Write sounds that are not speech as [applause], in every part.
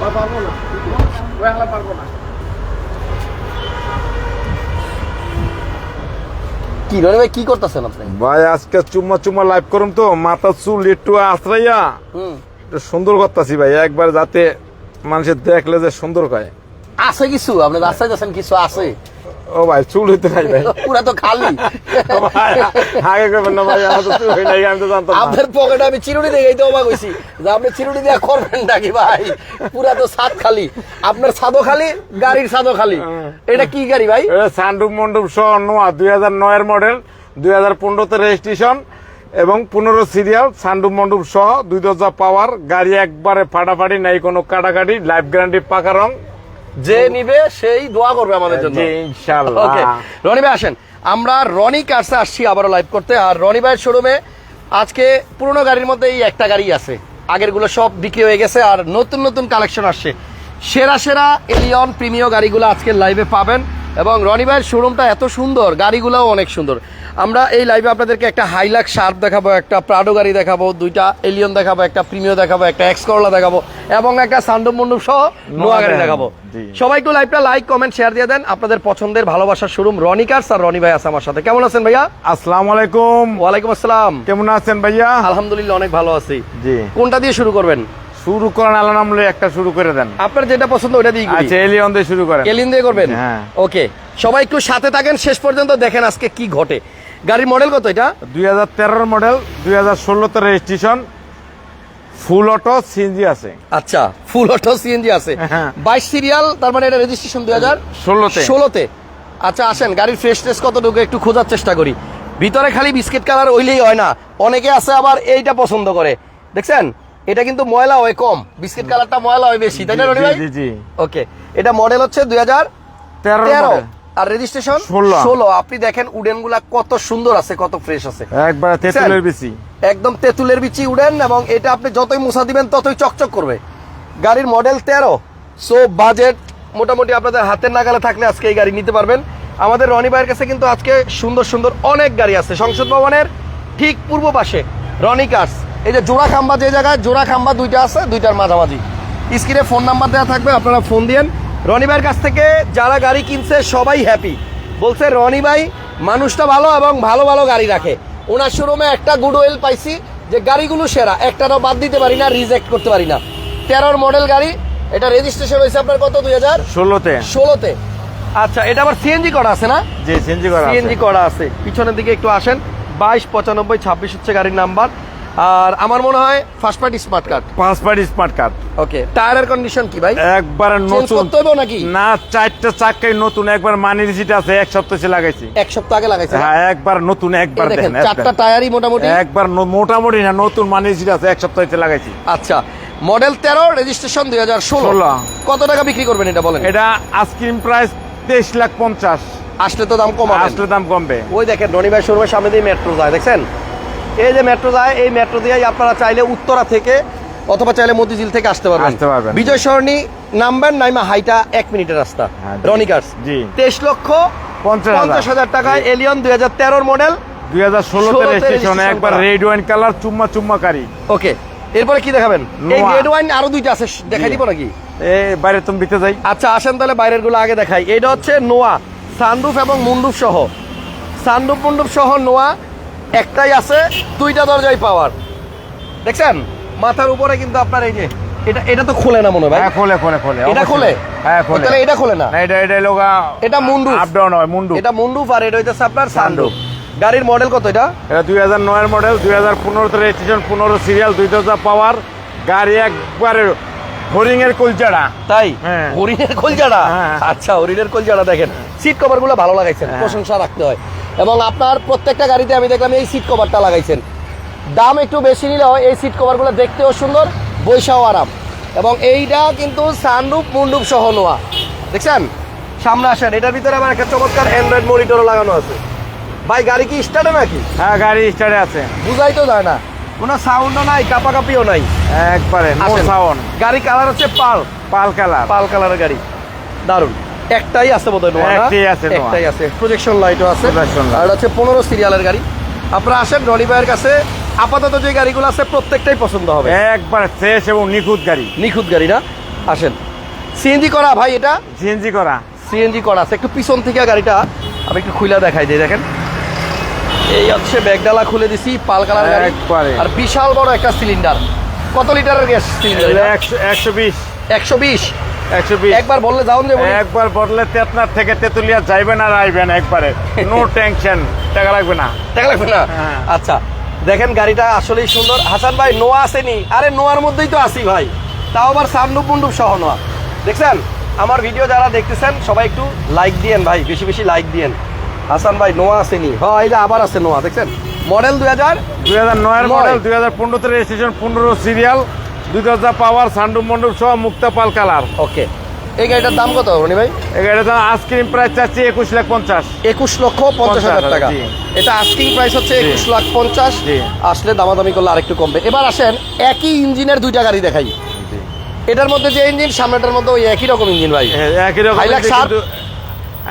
বা পারব না। ওই পারব না। কি রনি ভাই কি করতেছেন আপনি? ভাই আজকে চুম্মা চুম্মা লাইভ করুম তো মাথার চুল একটু আশ্রাইয়া। হুম। একটু সুন্দর করতেছি ভাই একবার যাতে মানুষের দেখলে যে সুন্দর কয় আছে কিছু? আপনি রাস্তায় যাচ্ছেন কিছু আছে? ও ভাই চুল হইতে নাই ভাই। পুরা তো খালি। আগে করবেন না ভাই আমার তো চুল হয় নাই আমি তো জানতাম। আপনার পকেটে আমি চিরুনি দেখেই তো অবাক হয়েছি যে আপনি চিরুনি দিয়ে করবেন নাকি ভাই? পুরা তো ছাদ খালি। আপনার ছাদও খালি গাড়ির ছাদও খালি। এটা কি গাড়ি ভাই? এটা সান্ডুপ সহ নোয়া দুই হাজার নয়ের মডেল দুই হাজার পনেরোতে রেজিস্ট্রেশন এবং পনেরো সিরিয়াল সান্ডুপ মন্ডুপ সহ দুই দরজা পাওয়ার গাড়ি একবারে ফাটাফাটি নাই কোনো কাটাকাটি লাইফ গ্যারান্টি পাকা রং। যে নিবে সেই দোয়া করবে আমাদের জন্য। ওকে রনি ভাই আসেন। আমরা রনি কার্সে আসছি আবারও লাইভ করতে। আর রনি ভাইয়ের শোরুমে আজকে পুরনো গাড়ির মধ্যে এই একটা গাড়ি আছে। আগেরগুলো সব বিক্রি হয়ে গেছে আর নতুন নতুন কালেকশন আসছে। সেরা সেরা এলিয়ন প্রিমিয় গাড়িগুলো আজকে লাইভে পাবেন। এবং রনি ভাইয়ের শোরুমটা এত সুন্দর গাড়িগুলোও অনেক সুন্দর। আমরা এই লাইভে আপনাদেরকে একটা হাইলাক শার্প দেখাবো একটা প্রাডো গাড়ি দেখাবো দুইটা এলিয়ন দেখাবো একটা প্রিমিয় দেখাবো একটা এক্স করলা দেখাবো এবং একটা সান্ডম মন্ডপ সহ নোয়া গাড়ি দেখাবো। সবাই একটু লাইভটা লাইক কমেন্ট শেয়ার দিয়ে দেন। আপনাদের পছন্দের ভালোবাসার শোরুম রনি কার্স আর রনি ভাই আছে আমার সাথে। কেমন আছেন ভাইয়া? আসসালামু আলাইকুম। ওয়ালাইকুম আসসালাম। কেমন আছেন ভাইয়া? আলহামদুলিল্লাহ অনেক ভালো আছি। জি। কোনটা দিয়ে শুরু করবেন? শুরু করেন আল্লাহ নামলে একটা শুরু করে দেন। আপনার যেটা পছন্দ ওটা দিয়ে আচ্ছা এলিয়ন দিয়ে শুরু করেন। এলিন দিয়ে করবেন? হ্যাঁ। ওকে সবাই একটু সাথে থাকেন শেষ পর্যন্ত দেখেন আজকে কি ঘটে। গাড়ির মডেল কত এটা? দুই হাজার তেরোর মডেল দুই হাজার ষোলোতে রেজিস্ট্রেশন ফুল অটো সিএনজি আছে। আচ্ছা ফুল অটো সিএনজি আছে। হ্যাঁ। বাইশ সিরিয়াল তার মানে এটা রেজিস্ট্রেশন দুই হাজার ষোলোতে। ষোলোতে। আচ্ছা আসেন গাড়ির ফ্রেশনেস কতটুকু একটু খোঁজার চেষ্টা করি। ভিতরে খালি বিস্কিট কালার ওইলেই হয় না। অনেকে আছে আবার এইটা পছন্দ করে। দেখছেন? এটা কিন্তু ময়লা হয় কম। বিস্কিট কালারটা ময়লা হয় বেশি তাই না রনি ভাই? ওকে এটা মডেল হচ্ছে দুই হাজার তেরো আর রেজিস্ট্রেশন ষোলো। আপনি দেখেন উডেনগুলা কত সুন্দর আছে কত ফ্রেশ আছে। একবার তেঁতুলের বেশি একদম তেঁতুলের বিচি উডেন এবং এটা আপনি যতই মুছা দিবেন ততই চকচক করবে। গাড়ির মডেল তেরো। সো বাজেট মোটামুটি আপনাদের হাতের নাগালে থাকলে আজকে এই গাড়ি নিতে পারবেন। আমাদের রনি ভাইয়ের কাছে কিন্তু আজকে সুন্দর সুন্দর অনেক গাড়ি আছে। সংসদ ভবনের ঠিক পূর্ব পাশে রনি কার্স এই যে জোড়া খাম্বা যে জায়গায় জোড়া খাম্বা দুইটা আছে দুইটার মাঝামাঝি। স্ক্রিনে ফোন নাম্বার দেওয়া থাকবে আপনারা ফোন দিয়েন। রনি ভাইয়ের কাছ থেকে যারা গাড়ি কিনছে সবাই হ্যাপি বলছে রনি ভাই মানুষটা ভালো এবং ভালো ভালো গাড়ি রাখে। ওনার শোরুমে একটা গুড ওয়েল পাইছি যে গাড়িগুলো সেরা। একটারও বাদ দিতে পারি না রিজেক্ট করতে পারি না। তেরোর মডেল গাড়ি এটা রেজিস্ট্রেশন হয়েছে আপনার কত? দুই হাজার ষোলোতে। ষোলোতে। আচ্ছা এটা আবার সিএনজি করা আছে না? জি সিএনজি করা সিএনজি করা আছে। পিছনের দিকে একটু আসেন। বাইশ পঁচানব্বই ছাব্বিশ হচ্ছে গাড়ির নাম্বার। আর আমার মনে হয় ফার্স্ট পার্টি স্মার্ট কার্ড পাঁচ পার্টি স্মার্ট কার্ড ওকে টায়ারের কন্ডিশন কি ভাই? একবার নতুন। করতে হবে নাকি? না চারটা চাক্কাই নতুন একবার মানি রিসিট আছে এক সপ্তাহ সে লাগাইছি। এক সপ্তাহ আগে লাগাইছে? হ্যাঁ একবার নতুন একবার দেখেন চারটা টায়ারই মোটামুটি। একবার মোটামুটি না নতুন মানি রিসিট আছে এক সপ্তাহ হইতে লাগাইছি। আচ্ছা মডেল তেরো রেজিস্ট্রেশন দুই হাজার ষোলো। কত টাকা বিক্রি করবেন এটা বলেন? এটা আইসক্রিম প্রাইস তেইশ লাখ পঞ্চাশ। আসলে তো দাম কমাবেন। আসলে দাম কমবে। ওই দেখেন রনি ভাই শোরুমের সামনে দিয়ে মেট্রো যায় দেখছেন? এই যে মেট্রো যায় এই মেট্রো দিয়েই আপনারা চাইলে উত্তরা থেকে অথবা চাইলে মতিঝিল থেকে আসতে পারবেন। আসতে পারবেন। বিজয় সরণি নাম্বার নাইমা হাইটা এক মিনিটের রাস্তা হ্যাঁ, জি। রনি কার্স জি। তেইশ লক্ষ পঞ্চাশ হাজার। টাকায় এলিয়ন দুই হাজার তেরোর মডেল দুই হাজার ষোলোতে রেজিস্ট্রেশন একবার রেড ওয়াইন কালার চুম্মা চুম্মা কারি। ওকে এরপরে কি দেখাবেন? এই রেড ওয়াইন আরও দুইটা আছে দেখাই দিব নাকি? এ বাইরে তুমি দিতে যাই। আচ্ছা আসেন তাহলে বাইরেরগুলো আগে দেখাই। এটা হচ্ছে নোয়া সানরুফ এবং মুন্ডুপ সহ। সানরুফ মুন্ডুপ সহ নোয়া একটাই আছে দুইটা দরজাই পাওয়ার। দেখছেন? মাথার উপরে কিন্তু আপনার এই যে এটা এটা তো খোলে না মনে হয় হ্যাঁ খোলে খোলে খোলে এটা খোলে? হ্যাঁ খোলে। তাহলে এটা খোলে না? এটা এটা লোকা এটা মুন্ডুপ আপ ডাউন হয় মুন্ডু। এটা মুন্ডুপ আর এটা হইতেছে আপনার সানরুফ গাড়ির মডেল কত এটা? এটা দুই হাজার নয়ের মডেল দুই হাজার পনেরোতে রেজিস্ট্রেশন পনেরো সিরিয়াল দুই হাজার পাওয়ার গাড়ি একবারে হরিং এর কলচাড়া তাই? হ্যাঁ। হরিণের কলজাটা হ্যাঁ। আচ্ছা হরিণের কলজাটা দেখেন। সিট কভারগুলো ভালো লাগাইছেন হ্যাঁ। প্রশংসা রাখতে হয়। এবং আপনার প্রত্যেকটা গাড়িতে আমি দেখলাম এই সিট কভারটা লাগাইছেন। দাম একটু বেশি নিলেও এই সিট কভারগুলো দেখতেও সুন্দর বৈশাও আরাম। এবং এইটা কিন্তু সানরুপ মুন্ডুপ সহ নোয়া। দেখছেন? সামনে আসেন এটার ভিতরে আবার একটা চমৎকার অ্যান্ড্রয়েড মনিটরও লাগানো আছে। ভাই গাড়ি কি স্টার্টে নাকি? হ্যাঁ গাড়ি স্টার্টে আছে। বুঝাই তো যায় না। কোনো সাউন্ডও নাই কাপাকাপিও নাই। একবারে নো সাউন্ড গাড়ি কালার হচ্ছে পাল। পাল কালার পাল কালারের গাড়ি। দারুণ একটাই আছে বোধহয় একটাই আছে একটাই আছে। প্রজেকশন লাইটও আছে। আর হচ্ছে পনেরো সিরিয়ালের গাড়ি। আপনারা আসেন রনি ভাইয়ের কাছে। আপাতত যে গাড়িগুলো আছে প্রত্যেকটাই পছন্দ হবে। একবার ফ্রেশ এবং নিখুঁত গাড়ি। নিখুঁত গাড়ি না? আসেন। সিএনজি করা ভাই এটা? সিএনজি করা। সিএনজি করা আছে। একটু পিছন থেকে গাড়িটা আমি একটু খুলে দেখাই দিই দেখেন। এই হচ্ছে ব্যাগডালা খুলে দিছি পাল কালার গাড়ি। একবারে। আর বিশাল বড় একটা সিলিন্ডার। কত লিটারের গ্যাস সিলিন্ডার একশো বিশ। একশো বিশ। একবার বললে যাও যে একবার বদলে তেতনার থেকে তেতুলিয়া যাইবেন আর আইবেন একবারে। নো টেনশন [laughs] টাকা লাগবে না। টাকা লাগবে না? হ্যাঁ। আচ্ছা দেখেন গাড়িটা আসলেই সুন্দর। হাসান ভাই নোয়া আসেনি। আরে নোয়ার মধ্যেই তো আসি ভাই। তাও আবার সামডুপ মুন্ডুপ সহ নোয়া। দেখছেন? আমার ভিডিও যারা দেখতেছেন সবাই একটু লাইক দিয়েন ভাই। বেশি বেশি লাইক দিয়েন। হাসান ভাই নোয়া আসেনি। হ্যাঁ এই যে আবার আছে নোয়া দেখছেন? মডেল দুই হাজার দুই হাজার নয়ের নয়। মডেল দুই হাজার পনেরোতে রেজিস্ট্রেশন পনেরো সিরিয়াল দুই হাজার পাওয়ার সান্ডু মন্ডপ সহ মুক্তা পাল কালার। ওকে। এই গাড়িটার দাম কত রনি ভাই? এই গাড়ির দাম আইসক্রিম প্রাইস চাচ্ছি একুশ লাখ পঞ্চাশ। একুশ লক্ষ পঞ্চাশ হাজার টাকা। এটা আস্কিং প্রাইস হচ্ছে একুশ লাখ পঞ্চাশ। আসলে দামাদামি করলে আরেকটু কমবে। এবার আসেন একই ইঞ্জিনের দুইটা গাড়ি দেখাই। এটার মধ্যে যে ইঞ্জিন সামনেটার মধ্যে ওই একই রকম ইঞ্জিন ভাই। হ্যাঁ, একই রকম?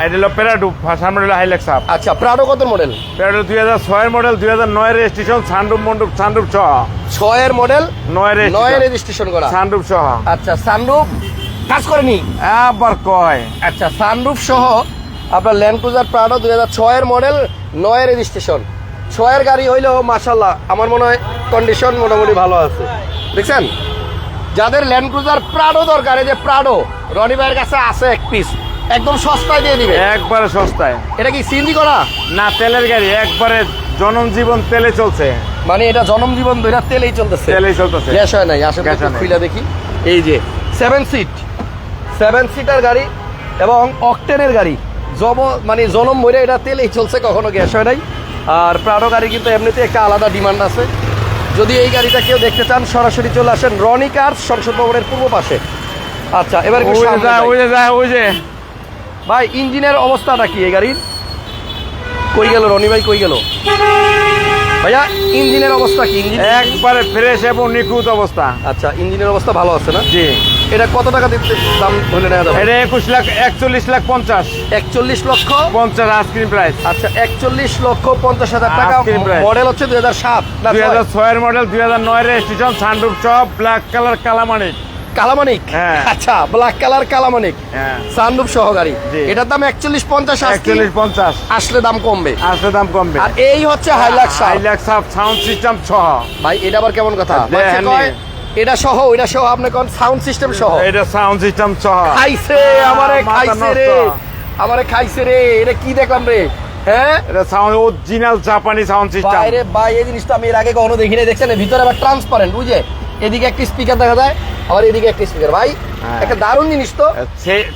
এটা হলো প্যারাডু সামনে হলো হাইলাক্স সাপ। আচ্ছা প্রাডো কত মডেল প্যারাডু দুই হাজার ছয়ের মডেল দুই হাজার নয়ের রেজিস্ট্রেশন সান্ডুপ মন্ডপ সান্ডুপ সহ। ছয়ের মডেল নয়ের নয় রেজিস্ট্রেশন করা। সান্ডুপ সহ। আচ্ছা সানরুফ কাজ করেনি? আবার কয়? আচ্ছা সানরুফ সহ আপনার ল্যান্ড ক্রুজার প্রাডো দুই হাজার ছয়ের মডেল নয় রেজিস্ট্রেশন ছয়ের গাড়ি হইলেও মাসাল্লাহ আমার মনে হয় কন্ডিশন মোটামুটি ভালো আছে। দেখছেন? যাদের ল্যান্ড ক্রুজার প্রাডো দরকার এই যে প্রাডো রনি ভাইয়ের কাছে আছে এক পিস একদম সস্তায় দিয়ে দিবে। একবারে সস্তায়। এটা কি সিএনজি করা? না তেলের গাড়ি একবারে জনজীবন তেলে চলছে। মানে এটা জনম জীবন ধরে তেলেই চলতেছে। তেলেই চলতেছে। গ্যাস হয় নাই আসলে খুলে দেখি এই যে সেভেন সিট সেভেন সিটার গাড়ি এবং অকটেনের গাড়ি। জব মানে জনম মরে এটা তেলেই চলছে কখনো গ্যাস হয় নাই। আর প্রাডো গাড়ি কিন্তু এমনিতে একটা আলাদা ডিমান্ড আছে। যদি এই গাড়িটা কেউ দেখতে চান সরাসরি চলে আসেন রনি কার সংসদ ভবনের পূর্ব পাশে। আচ্ছা এবার ওই যে যায় ওই যে যায় ওই যে। ভাই ইঞ্জিনের অবস্থাটা কি এই গাড়ির? কই গেল রনি ভাই কই গেল? ভাইয়া ইঞ্জিনের অবস্থা কি? ইঞ্জিন একবারে ফ্রেশ এবং নিখুঁত অবস্থা। আচ্ছা ইঞ্জিনের অবস্থা ভালো আছে না? জি। এটা কত টাকা দিতে দাম ধরে নেওয়া যাবে? এটা একুশ লাখ একচল্লিশ লাখ পঞ্চাশ। একচল্লিশ লক্ষ? পঞ্চাশ আইসক্রিম প্রাইস আচ্ছা একচল্লিশ লক্ষ পঞ্চাশ হাজার টাকা। price। মডেল হচ্ছে দুই হাজার সাত দুই হাজার ছয়ের মডেল দুই হাজার নয় রেজিস্ট্রেশন সানরুফ চপ ব্ল্যাক কালার কালামানিক কালামানিক? হ্যাঁ। আচ্ছা ব্ল্যাক কালার কালামানিক। হ্যাঁ। সানরুফ সহ এটার দাম একচল্লিশ পঞ্চাশ একচল্লিশ পঞ্চাশ। আসলে দাম কমবে। আসলে দাম কমবে। আর এই হচ্ছে হাইলাক্স সাপ সাউন্ড সিস্টেম সহ। ভাই এটা আবার কেমন কথা? হ্যাঁ। এটা সহ ওইটা সহ আপনি কোন সাউন্ড সিস্টেম সহ? এটা সাউন্ড সিস্টেম সহ। খাইছে আমারে খাইছে রে। আমারে খাইছে রে। এটা কি দেখলাম রে? হ্যাঁ? এটা সাউন্ড অরিজিনাল জাপানি সাউন্ড সিস্টেম বাইরে ভাই এই জিনিসটা আমি এর আগে কখনো দেখি দেখছেন ভিতরে আবার ট্রান্সপারেন্ট বুঝে এদিকে একটি স্পিকার দেখা যায়। আবার এদিকে একটি স্পিকার ভাই হ্যাঁ। একটা দারুণ জিনিস তো।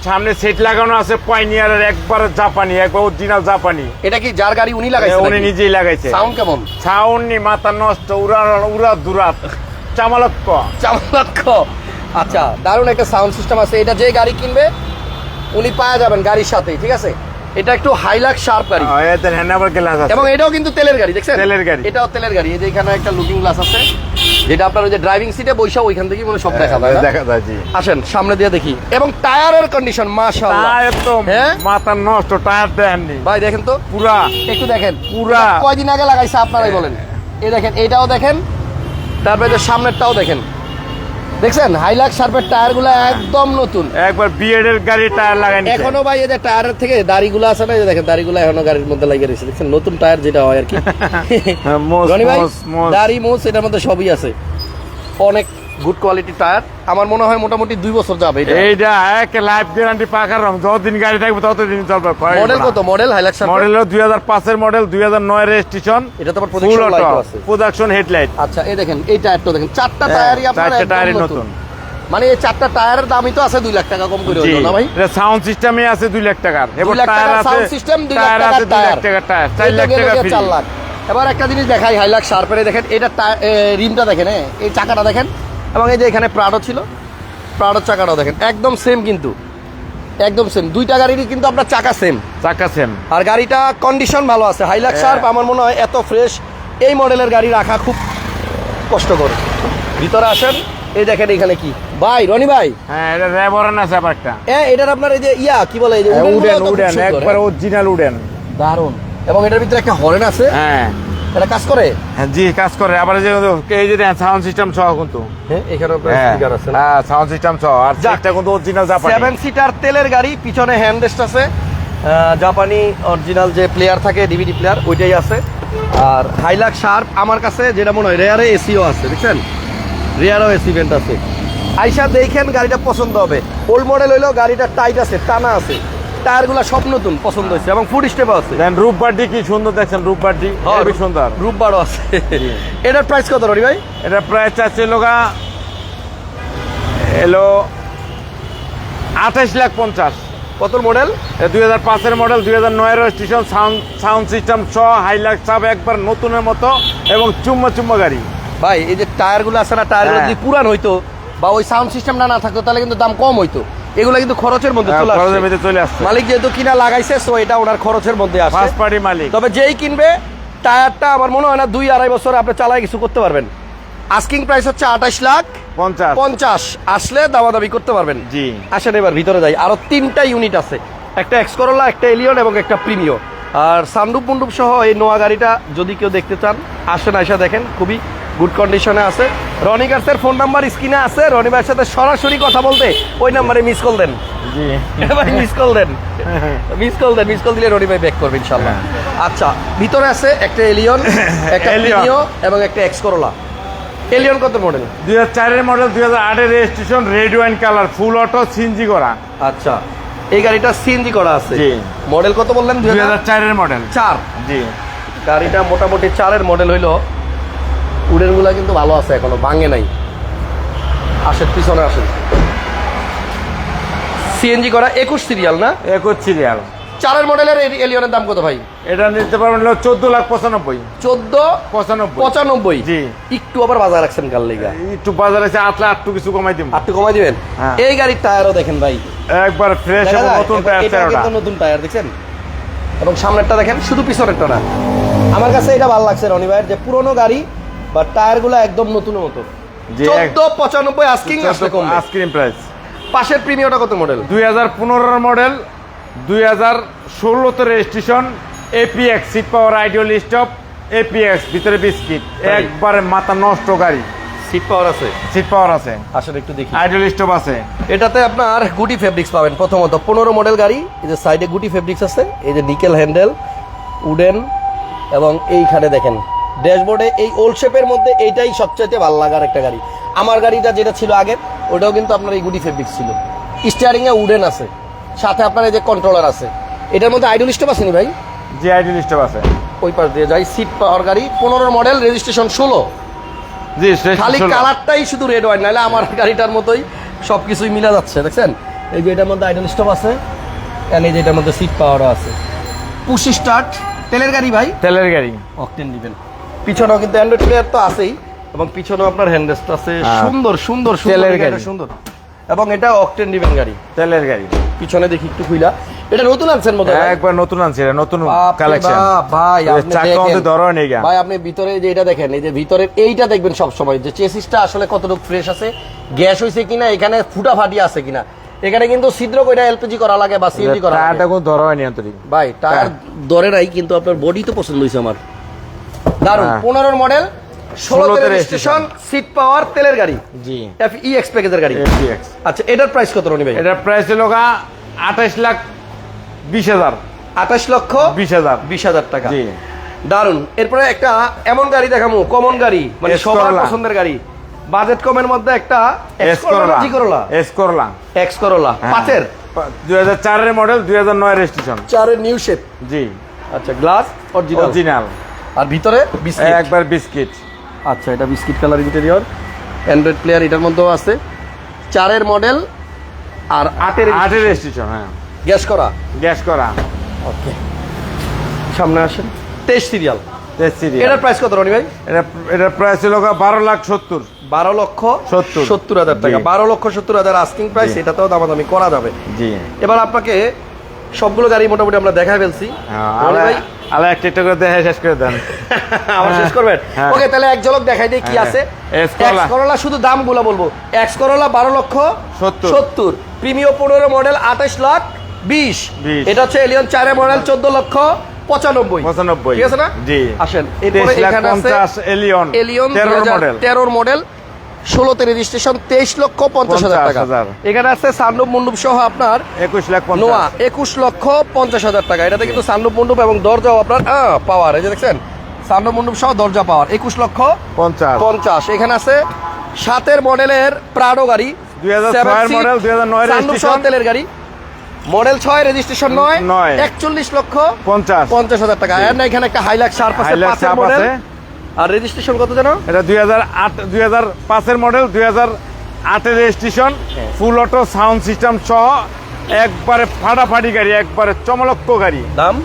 সামনে সেট লাগানো আছে পয়নিয়ারের একবার জাপানি একবার অরিজিনাল জাপানি এটা কি যার গাড়ি উনি লাগাইছে উনি নিজেই লাগাইছে। সাউন্ড কেমন? সাউন্ড নি মাথা নষ্ট উড়া উড়া দুরাত। চামালক্ক। চামলাক্ষ আচ্ছা দারুণ একটা সাউন্ড সিস্টেম আছে। এটা যে গাড়ি কিনবে উনি পাওয়া যাবেন গাড়ির সাথেই ঠিক আছে? এটা একটু হাইলাক শার্প গাড়ি। গ্লাস আছে। এবং এটাও কিন্তু তেলের গাড়ি দেখছেন? তেলের গাড়ি। এটাও তেলের গাড়ি এই যে এখানে একটা লুকিং গ্লাস আছে যেটা আপনার ওই যে ড্রাইভিং সিটে বৈশা ওইখান থেকে মনে সব দেখা যায় দেখা যায় জি। আসেন সামনে দিয়ে দেখি। এবং টায়ারের কন্ডিশন মাশাআল্লাহ। টায়ার তো হ্যাঁ? মাথা নষ্ট টায়ার দেননি। ভাই দেখেন তো। পুরা। একটু দেখেন। পুরা। কয়দিন আগে লাগাইছে আপনারাই বলেন। এই দেখেন এটাও দেখেন। তারপরে যে সামনেরটাও দেখেন। দেখছেন? হাইলাক শার্পের টায়ারগুলো একদম নতুন। একবার বিএড এর গাড়ি টায়ার লাগাই। এখনও ভাই এই যে টায়ারের থেকে দাড়িগুলো আছে না এই দেখেন দাড়ি দাড়িগুলো এখনও গাড়ির মধ্যে লাগিয়ে রেখেছে দেখছেন নতুন টায়ার যেটা হয় আর কি। [laughs] হ্যাঁ। দাড়ি মোস এটার মধ্যে সবই আছে। অনেক গুড কোয়ালিটি টায়ার আমার মনে হয় মোটামুটি দুই বছর যাবে এইটা এক লাইফ গ্যারান্টি পাকার রং। যতদিন গাড়ি থাকবে ততদিন চলবে। মডেল কত? মডেল হাইলাক্স মডেল দুই হাজার পাঁচের মডেল দুই হাজার নয় রেজিস্ট্রেশন এটা তো আবার ফুল প্রজেকশন অটো লাইট আছে। প্রোডাকশন হেডলাইট আচ্ছা এই দেখেন এই টায়ারটা দেখেন। চারটা হ্যাঁ, টায়ারই আপনার চারটে টায়ারই নতুন। মানে এই চারটা টায়ারের দামই তো আছে দুই লাখ টাকা কম করে হলো না ভাই? এটা সাউন্ড সিস্টেমে আছে দুই লাখ টাকার। এবার টায়ার আছে sound system, দুই লাখ টাকার টায়ার। টায়ার চার লাখ টাকা ফ্রি চার লাখ। এবার একটা জিনিস দেখাই হাইলাক্স শার্পের দেখেন এটা রিমটা দেখেন হ্যাঁ, এই চাকাটা দেখেন। এবং এই যে এখানে প্রাডো ছিল প্রাডোর চাকাটাও দেখেন একদম সেম কিন্তু একদম সেম দুইটা গাড়িরই কিন্তু আপনার চাকা সেম চাকা সেম আর গাড়িটা কন্ডিশন ভালো আছে হাইলাক্স হ্যাঁ। শার্প আমার মনে হয় এত ফ্রেশ এই মডেলের গাড়ি রাখা খুব কষ্টকর। ভিতরে আসেন এই দেখেন এখানে কি। ভাই রনি ভাই। হ্যাঁ এটা রেবরান আছে আবার একটা। হ্যাঁ এটার আপনার এই যে ইয়া কি বলে এই যে উডেন উডেন একবার হ্যাঁ। Original wooden. দারুণ। এবং এটার ভিতরে একটা হরেন আছে। হ্যাঁ। এটা কাজ করে? হ্যাঁ জি কাজ করে। আবার যে এই যে সাউন্ড সিস্টেম সহ কিন্তু। হ্যাঁ এখানে হ্যাঁ স্পিকার আছে হ্যাঁ সাউন্ড সিস্টেম সহ। আর যাক। কিন্তু অরিজিনাল জাপানি সেভেন সিটার তেলের গাড়ি পিছনে হ্যান্ডরেস্ট আছে। জাপানি অরিজিনাল যে প্লেয়ার থাকে ডিভিডি প্লেয়ার ওইটাই আছে। আর হাইলাক শার্প আমার কাছে যেটা মনে হয় রেয়ারে এসিও আছে দেখছেন? রেয়ারও এসি ভেন্ট আছে। আইসা দেখেন গাড়িটা পছন্দ হবে। ওল্ড মডেল হইলেও গাড়িটা টাইট আছে টানা আছে। টায়ারগুলো সব নতুন পছন্দ হয়েছে এবং ফুড স্টেপও আছে। দেন রূপবাটি কি সুন্দর দেখছেন রূপবাটি খুবই সুন্দর। রূপবারও আছে। এটার প্রাইস কত রনি ভাই? এটা প্রায় চাচ্ছে লোকা এলো আঠাশ লাখ পঞ্চাশ। কত মডেল দুই হাজার পাঁচের মডেল দুই হাজার নয়ের স্টেশন সাউন্ড সাউন্ড সিস্টেম সহ হাইলাক সব একবার নতুনের মতো এবং চুম্মা চুম্মা গাড়ি। ভাই এই যে টায়ারগুলো আছে না টায়ারগুলো হ্যাঁ। যদি পুরান হইতো বা ওই সাউন্ড সিস্টেমটা না থাকতো তাহলে কিন্তু দাম কম হইতো। এগুলো কিন্তু খরচের মধ্যে চলে হ্যাঁ, খরচের আসছে মধ্যে চলে আসছে। মালিক যেহেতু কিনা লাগাইছে সো এটা ওনার খরচের মধ্যে আসে ফার্স্ট পার্টি মালিক। তবে যেই কিনবে টায়ারটা আমার মনে হয় না দুই আড়াই বছর আপনি চালায় কিছু করতে পারবেন। আস্কিং প্রাইস হচ্ছে আঠাশ লাখ পঞ্চাশ। পঞ্চাশ। আসলে দামাদামি করতে পারবেন। জি। আসেন এবার ভিতরে যাই। আরও তিনটা ইউনিট আছে। একটা এক্স করোলা একটা এলিয়ন এবং একটা প্রিমিও আর সানরুপ মুন্ডুপ সহ এই নোয়া গাড়িটা যদি কেউ দেখতে চান আসেন আইসা দেখেন। খুবই গুড কন্ডিশনে আছে। রনি গার্সের ফোন নাম্বার স্ক্রিনে আছে। রনি ভাইয়ের সাথে সরাসরি কথা বলতে ওই নাম্বারে মিস কল দেন। জি। [laughs] ভাই মিস কল দেন। [laughs] মিস কল দেন মিস কল দিলে রনি ভাই ব্যাক করবে ইনশাল্লাহ আচ্ছা ভিতরে আছে একটা এলিয়ন [coughs] একটা এলিয়ন। এবং একটা এক্স করোলা এলিয়ন কত মডেল দুই হাজার চারের মডেল দুই হাজার আটের registration red wine colour full auto CNG করা। আচ্ছা এই গাড়িটা সিএনজি করা আছে। মডেল কত বললেন? দুই হাজার? চারের মডেল চার। জি। গাড়িটা মোটামুটি চারের মডেল হইল। উডেনগুলা কিন্তু ভালো আছে এখনও ভাঙে নাই। আসেন পিছনে আসেন। সিএনজি করা একুশ সিরিয়াল না? একুশ সিরিয়াল চারের মডেলের এলিয়নের দাম কত ভাই? এটা নিতে পারবেন চোদ্দ লাখ পঁচানব্বই। চোদ্দ পঁচানব্বই। পঁচানব্বই? জি। একটু আবার বাজার রাখছেন কাল লেগা? একটু বাজারে এসে আট লাখ একটু কিছু কমাই দিব। আর একটু কমাই দিবেন? হ্যাঁ। এই গাড়ির টায়ারও দেখেন ভাই। একবার ফ্রেশ নতুন টায়ার নতুন টায়ার দেখছেন? এবং সামনেরটা দেখেন শুধু পিছনেরটা না। আমার কাছে এটা ভালো লাগছে রনি ভাইয়ের যে পুরোনো গাড়ি বা টায়ারগুলো একদম নতুনের মতো। যে চোদ্দ পঁচানব্বই আস্কিং আসলে আইসক্রিম প্রাইস পাশের প্রিমিয়মটা কত মডেল দুই হাজার পনেরোর মডেল দুই হাজার ষোলোতে registration APX seat power ideal stop APX ভিতরে বিস্কিট একবারে মাথা নষ্ট গাড়ি। সিট পাওয়ার আছে? সিট পাওয়ার আছে। আসলে একটু দেখি। আইডিয়াল স্টপ আছে। এটাতে আপনার গুটি ফেব্রিক্স পাবেন। প্রথমত পনেরো মডেল গাড়ি এই যে সাইডে গুটি ফেব্রিক্স আছে এই যে নিকেল হ্যান্ডেল উডেন এবং এইখানে দেখেন ড্যাশবোর্ডে এই ওল্ড শেপের মধ্যে এইটাই সবচাইতে ভালো লাগার একটা গাড়ি। আমার গাড়িটা যেটা ছিল আগে ওটাও কিন্তু আপনার এই গুটি ফেব্রিক্স ছিল। স্টিয়ারিং এ উডেন আছে। সাথে আপনার এই যে কন্ট্রোলার আছে। এটার মধ্যে আইডল স্টপ আসেনি ভাই? জি আইডিয়াল স্টপ আছে। ওই পাশ দিয়ে যাই সিট পাওয়ার গাড়ি পনেরো মডেল রেজিস্ট্রেশন ষোলো। জি খালি কালারটাই শুধু রেড ওয়াইন নাহলে আমার গাড়িটার মতোই সব কিছুই মিলা যাচ্ছে দেখছেন? এই যে এটার মধ্যে আইডল স্টপ আছে এই যে এটার মধ্যে সিট পাওয়ারও আছে। পুশ স্টার্ট তেলের গাড়ি ভাই? তেলের গাড়ি। অকটেন দিবেন পিছনেও কিন্তু অ্যান্ড্রয়েড প্লেয়ার তো আছেই এবং পিছনেও আপনার হ্যান্ডেস্ট আছে। সুন্দর সুন্দর সুন্দর তেলের গাড়ি। সুন্দর। এবং এটা অকটেন দিবেন গাড়ি। তেলের গাড়ি। পিছনে দেখি একটু খুইলা। এটা নতুন আনছেন মতো একবার নতুন আনছি এটা নতুন কালেকশন ভাই আপনি দেখেন। মধ্যে ধরো নেই গা। ভাই আপনি ভিতরে যে এটা দেখেন এই যে ভিতরের এইটা দেখবেন সব সময় যে চেসিসটা আসলে কতটুকু ফ্রেশ আছে গ্যাস হইছে কিনা এখানে ফুটাফাটি আছে কিনা। এখানে কিন্তু ছিদ্র কইটা এলপিজি করা লাগে বা সিএনজি করা টায়ারটা কোনো ধরো হয়নি আন্তরিক ভাই টায়ার ধরে নাই কিন্তু আপনার বডি তো পছন্দ হয়েছে আমার। দারুণ হ্যাঁ। পনেরোর মডেল ষোলোতে রেজিস্ট্রেশন সিট পাওয়ার তেলের গাড়ি। জি। এফ ই এক্স প্যাকেজের গাড়ি। আচ্ছা এটার প্রাইস কত রনি ভাই? এটার প্রাইস হলো আঠাশ লাখ বিশ হাজার। আঠাশ লক্ষ বিশ হাজার। বিশ হাজার টাকা। জি। দারুণ এরপরে একটা এমন গাড়ি দেখামো কমন গাড়ি মানে সবার পছন্দের গাড়ি। বাজেট কমের মধ্যে একটা এস করলা জি করলা এক্স করলা হ্যাঁ। পাঁচের? দুই হাজার চারের মডেল দুই হাজার নয় রেজিস্ট্রেশন চারের নিউ শেপ জি। আচ্ছা গ্লাস অরিজিনাল অরিজিনাল আর ভিতরে বিস্কিট। একবার বিস্কিট। আচ্ছা এটা biscuit colour interior. Android player এটার মধ্যেও আছে। চারের মডেল আর আটের আটের রেজিস্ট্রেশন হ্যাঁ। গ্যাস করা। গ্যাস করা। ওকে সামনে আসেন। তেইশ সিরিয়াল। এটার প্রাইস কত রনি ভাই? এটা এটার প্রাইস হলো বারো লাখ সত্তর। বারো লক্ষ সত্তর। সত্তর হাজার টাকা। বারো লক্ষ সত্তর হাজার আস্কিং প্রাইস। এটাতেও দামাদামি করা যাবে। জি। এবার আপনাকে সবগুলো গাড়ি মোটামুটি আমরা দেখাই ফেলছি। হ্যাঁ, ভাই আলা একটা একটা করে দেখে শেষ করে দেন। [laughs] আবার শেষ করবেন? হ্যাঁ। ওকে তাহলে এক ঝলক দেখাই দিই কি হ্যাঁ। আছে। X Corolla. শুধু দামগুলো বলব। এক্স করলা বারো লক্ষ সত্তর। প্রিমিও পনেরো মডেল আঠাশ লাখ বিশ। এটা হচ্ছে এলিয়ন চারের মডেল চোদ্দ লক্ষ পঁচানব্বই। পঁচানব্বই। ঠিক আছে না? জি। আসেন। এলিয়ন এলিয়ন তেরোর মডেল। ষোলোতে রেজিস্ট্রেশন তেইশ লক্ষ পঞ্চাশ হাজার টাকা। এখানে আছে সান্ডুপ মন্ডপ সহ আপনার একুশ লাখ নোয়া একুশ লক্ষ পঞ্চাশ হাজার টাকা। এটাতে কিন্তু সান্ডুপ মন্ডপ এবং দরজাও আপনার পাওয়ার। এই যে দেখছেন সান্ডুপ মন্ডপ সহ দরজা পাওয়ার। একুশ লক্ষ পঞ্চাশ। পঞ্চাশ। এখানে আছে সাতের মডেলের প্রাডো গাড়ি। 2006 Seven seat, মডেল, 2009 সানরুফ সহ registration। তেলের গাড়ি। মডেল ছয় রেজিস্ট্রেশন নয়। একচল্লিশ লক্ষ পঞ্চাশ। পঞ্চাশ হাজার টাকা। এখানে একটা হাইলাক্স শার্প আছে পাঁচের মডেল। আছে। আর রেজিস্ট্রেশন কত জানো? এটা দুই হাজার আট দুই হাজার পাঁচের মডেল দুই হাজার আটের registration. Full auto sound system সহ একবারে ফাটাফাটি গাড়ি একবারে চমলক্ষ গাড়ি। দাম?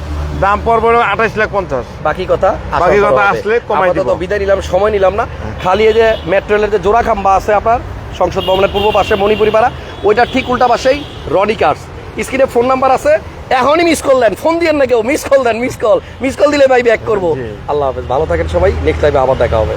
দাম পড়বে আঠাশ লাখ পঞ্চাশ। বাকি কথা বাকি কথা আসলে কমাই দিব। বিদায় নিলাম সময় নিলাম না। খালি এই যে মেট্রো রেলের যে জোড়া খাম্বা আছে আপনার সংসদ ভবনের পূর্ব পাশে মণিপুরি পাড়া ওইটা ঠিক উল্টা পাশেই রনি কার্স স্ক্রিনে ফোন নাম্বার আছে এখনই মিস করলেন ফোন দিয়েন না কেউ। মিস কল দেন মিস কল মিস কল দিলে ভাই ব্যাক করব। আল্লাহ হাফেজ। ভালো থাকেন সবাই। নেক্সট টাইমে আবার দেখা হবে।